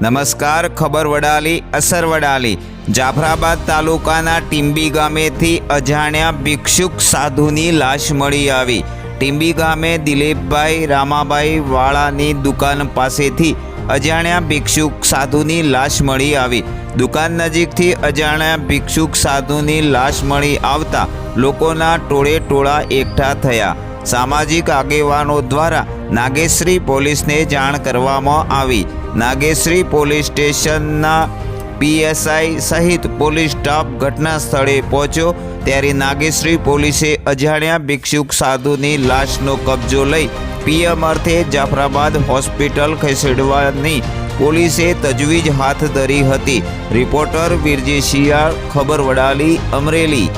નમસ્કાર, ખબર વડાલી, અસર વડાલી. જાફરાબાદ તાલુકાના ટીંબી ગામેથી અજાણ્યા ભિક્ષુક સાધુની લાશ મળી આવી. ટીંબી ગામે દિલીપભાઈ, રામાભાઈ વાળાની દુકાન પાસેથી અજાણ્યા ભિક્ષુક સાધુની લાશ મળી આવી. દુકાન નજીકથી અજાણ્યા ભિક્ષુક સાધુની લાશ મળી આવતા લોકોના ટોળે ટોળા એકઠા થયા. સામાજિક આગેવાનો દ્વારા નાગેશ્રી પોલીસને જાણ કરવામાં આવી. નાગેશ્રી પોલીસ સ્ટેશનના પીએસઆઈ સહિત પોલીસ સ્ટાફ ઘટના સ્થળે પહોંચ્યો. ત્યારે નાગેશ્રી પોલીસે અજાણ્યા ભિક્ષુક સાધુની લાશનો કબજો લઈ પીએમ અર્થે જાફરાબાદ હોસ્પિટલ ખસેડવાની પોલીસે તજવીજ હાથ ધરી હતી. રિપોર્ટર વિરજી શિયાળ, ખબર વડાલી, અમરેલી.